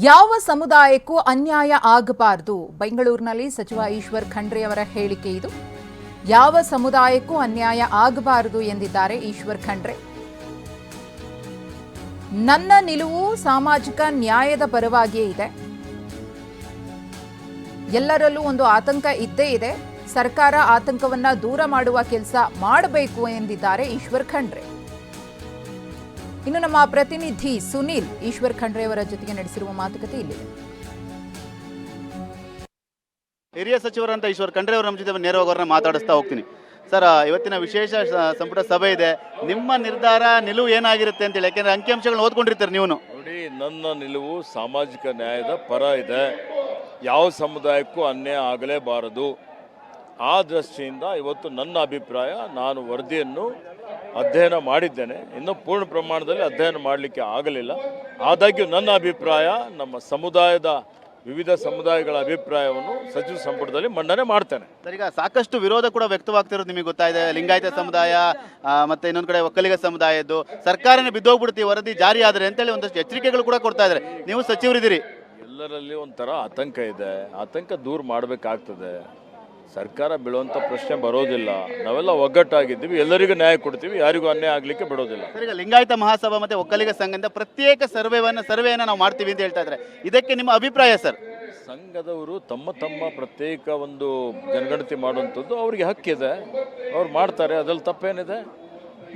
ಯಾವ ಸಮುದಾಯಕ್ಕೂ ಅನ್ಯಾಯ ಆಗಬಾರದು. ಬೆಂಗಳೂರಿನಲ್ಲಿ ಸಚಿವ ಈಶ್ವರ್ ಖಂಡ್ರೆ ಅವರ ಹೇಳಿಕೆ ಇದು. ಯಾವ ಸಮುದಾಯಕ್ಕೂ ಅನ್ಯಾಯ ಆಗಬಾರದು ಎಂದಿದ್ದಾರೆ ಈಶ್ವರ್ ಖಂಡ್ರೆ. ನನ್ನ ನಿಲುವು ಸಾಮಾಜಿಕ ನ್ಯಾಯದ ಪರವಾಗಿಯೇ ಇದೆ. ಎಲ್ಲರಲ್ಲೂ ಒಂದು ಆತಂಕ ಇದ್ದೇ ಇದೆ. ಸರ್ಕಾರ ಆತಂಕವನ್ನ ದೂರ ಮಾಡುವ ಕೆಲಸ ಮಾಡಬೇಕು ಎಂದಿದ್ದಾರೆ ಈಶ್ವರ್ ಖಂಡ್ರೆ. ಇನ್ನು ನಮ್ಮ ಪ್ರತಿನಿಧಿ ಸುನೀಲ್ ಈಶ್ವರ್ ಖಂಡ್ರೆ ಅವರ ಜೊತೆಗೆ ನಡೆಸಿರುವ ಮಾತುಕತೆ ಇಲ್ಲಿದೆ. ಹಿರಿಯ ಸಚಿವರಂತ ಈಶ್ವರ್ ಖಂಡ್ರೆ ಅವರ ನಮ್ಮ ಜೊತೆ ನೇರವಾಗಿ ಅವರನ್ನ ಮಾತಾಡಿಸ್ತಾ ಹೋಗ್ತೀನಿ. ಸರ್ ಇವತ್ತಿನ ವಿಶೇಷ ಸಂಪುಟ ಸಭೆ ಇದೆ. ನಿಮ್ಮ ನಿರ್ಧಾರ ನಿಲುವು ಏನಾಗಿರುತ್ತೆ ಅಂತೇಳಿ ಯಾಕೆಂದ್ರೆ ಅಂಕಿಅಂಶಗಳನ್ನ ಓದ್ಕೊಂಡಿರ್ತಾರೆ ನೀವು ನೋಡಿ ನನ್ನ ನಿಲುವು ಸಾಮಾಜಿಕ ನ್ಯಾಯದ ಪರ ಇದೆ. ಯಾವ ಸಮುದಾಯಕ್ಕೂ ಅನ್ಯಾಯ ಆಗಲೇಬಾರದು. ಆ ದೃಷ್ಟಿಯಿಂದ ಇವತ್ತು ನನ್ನ ಅಭಿಪ್ರಾಯ ನಾನು ವರದಿಯನ್ನು ಅಧ್ಯಯನ ಮಾಡಿದ್ದೇನೆ. ಇನ್ನೂ ಪೂರ್ಣ ಪ್ರಮಾಣದಲ್ಲಿ ಅಧ್ಯಯನ ಮಾಡಲಿಕ್ಕೆ ಆಗಲಿಲ್ಲ. ಆದಾಗ್ಯೂ ನನ್ನ ಅಭಿಪ್ರಾಯ ನಮ್ಮ ಸಮುದಾಯದ ವಿವಿಧ ಸಮುದಾಯಗಳ ಅಭಿಪ್ರಾಯವನ್ನು ಸಚಿವ ಸಂಪುಟದಲ್ಲಿ ಮಂಡನೆ ಮಾಡ್ತೇನೆ. ಸರ್ ಈಗ ಸಾಕಷ್ಟು ವಿರೋಧ ಕೂಡ ವ್ಯಕ್ತವಾಗ್ತಿರೋದು ನಿಮಗೆ ಗೊತ್ತಾಯಿದೆ ಲಿಂಗಾಯತ ಸಮುದಾಯ ಆ, ಮತ್ತೆ ಇನ್ನೊಂದು ಕಡೆ ಒಕ್ಕಲಿಗ ಸಮುದಾಯದ್ದು. ಸರ್ಕಾರನೇ ಬಿದ್ದೋಗ್ಬಿಡುತ್ತೆ ಈ ವರದಿ ಜಾರಿ ಆದರೆ ಅಂತೇಳಿ ಒಂದಷ್ಟು ಎಚ್ಚರಿಕೆಗಳು ಕೂಡ ಕೊಡ್ತಾ ಇದ್ದಾರೆ. ನೀವು ಸಚಿವರಿದ್ದೀರಿ. ಎಲ್ಲರಲ್ಲಿ ಒಂಥರ ಆತಂಕ ಇದೆ. ಆತಂಕ ದೂರ ಮಾಡಬೇಕಾಗ್ತದೆ. ಸರ್ಕಾರ ಬೀಳುವಂಥ ಪ್ರಶ್ನೆ ಬರೋದಿಲ್ಲ. ನಾವೆಲ್ಲ ಒಗ್ಗಟ್ಟಾಗಿದ್ದೀವಿ. ಎಲ್ಲರಿಗೂ ನ್ಯಾಯ ಕೊಡ್ತೀವಿ. ಯಾರಿಗೂ ಅನ್ಯಾಯ ಆಗಲಿಕ್ಕೆ ಬಿಡೋದಿಲ್ಲ. ಸರ್ ಈಗ ಲಿಂಗಾಯತ ಮಹಾಸಭಾ ಮತ್ತೆ ಒಕ್ಕಲಿಗ ಸಂಘದಿಂದ ಪ್ರತ್ಯೇಕ ಸರ್ವೇವನ್ನು ಸರ್ವೆಯನ್ನ ನಾವು ಮಾಡ್ತೀವಿ ಅಂತ ಹೇಳ್ತಾ ಇದ್ದಾರೆ. ಇದಕ್ಕೆ ನಿಮ್ಮ ಅಭಿಪ್ರಾಯ ಸರ್? ಸಂಘದವರು ತಮ್ಮ ತಮ್ಮ ಪ್ರತ್ಯೇಕ ಒಂದು ಜನಗಣತಿ ಮಾಡುವಂಥದ್ದು ಅವರಿಗೆ ಹಕ್ಕಿದೆ. ಅವ್ರು ಮಾಡ್ತಾರೆ. ಅದ್ರಲ್ಲಿ ತಪ್ಪೇನಿದೆ?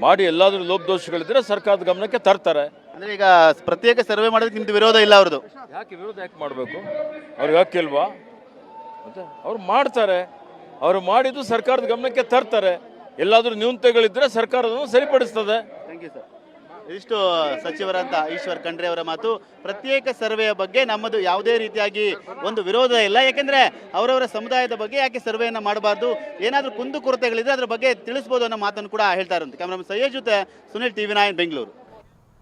ಮಾಡಿ ಎಲ್ಲಾದರೂ ಲೋಪದೋಷಗಳಿದ್ರೆ ಸರ್ಕಾರದ ಗಮನಕ್ಕೆ ತರ್ತಾರೆ. ಅಂದ್ರೆ ಈಗ ಪ್ರತ್ಯೇಕ ಸರ್ವೆ ಮಾಡೋದಕ್ಕೆ ನಿಮ್ದು ವಿರೋಧ ಇಲ್ಲ ಅವ್ರದ್ದು. ಯಾಕೆ ವಿರೋಧ ಯಾಕೆ ಮಾಡಬೇಕು? ಅವ್ರಿಗೆ ಹಕ್ಕಿಲ್ವಾ? ಮತ್ತೆ ಅವ್ರು ಮಾಡ್ತಾರೆ. ಅವರು ಮಾಡಿದ್ದು ಸರ್ಕಾರದ ಗಮನಕ್ಕೆ ತರ್ತಾರೆ. ಎಲ್ಲಾದರೂ ನ್ಯೂನತೆಗಳಿದ್ರೆ ಸರ್ಕಾರ ಅದನ್ನು ಸರಿಪಡಿಸ್ತದೆ. ಥ್ಯಾಂಕ್ ಯು ಸರ್ ಇದಿಷ್ಟು ಸಚಿವರಂತ ಈಶ್ವರ್ ಖಂಡ್ರೆ ಅವರ ಮಾತು. ಪ್ರತ್ಯೇಕ ಸರ್ವೆಯ ಬಗ್ಗೆ ನಮ್ಮದು ಯಾವುದೇ ರೀತಿಯಾಗಿ ಒಂದು ವಿರೋಧ ಇಲ್ಲ. ಯಾಕೆಂದ್ರೆ ಅವರವರ ಸಮುದಾಯದ ಬಗ್ಗೆ ಯಾಕೆ ಸರ್ವೆಯನ್ನು ಮಾಡಬಾರ್ದು? ಏನಾದರೂ ಕುಂದು ಕೊರತೆಗಳಿದ್ರೆ ಅದ್ರ ಬಗ್ಗೆ ತಿಳಿಸ್ಬೋದು ಅನ್ನೋ ಮಾತನ್ನು ಕೂಡ ಹೇಳ್ತಾ ಕ್ಯಾಮ್ರಾಮನ್ ಸಯ್ಯದ್ ಜೊತೆ ಸುನಿಲ್ ಟಿವಿ ನಾಯನ್ ಬೆಂಗಳೂರು.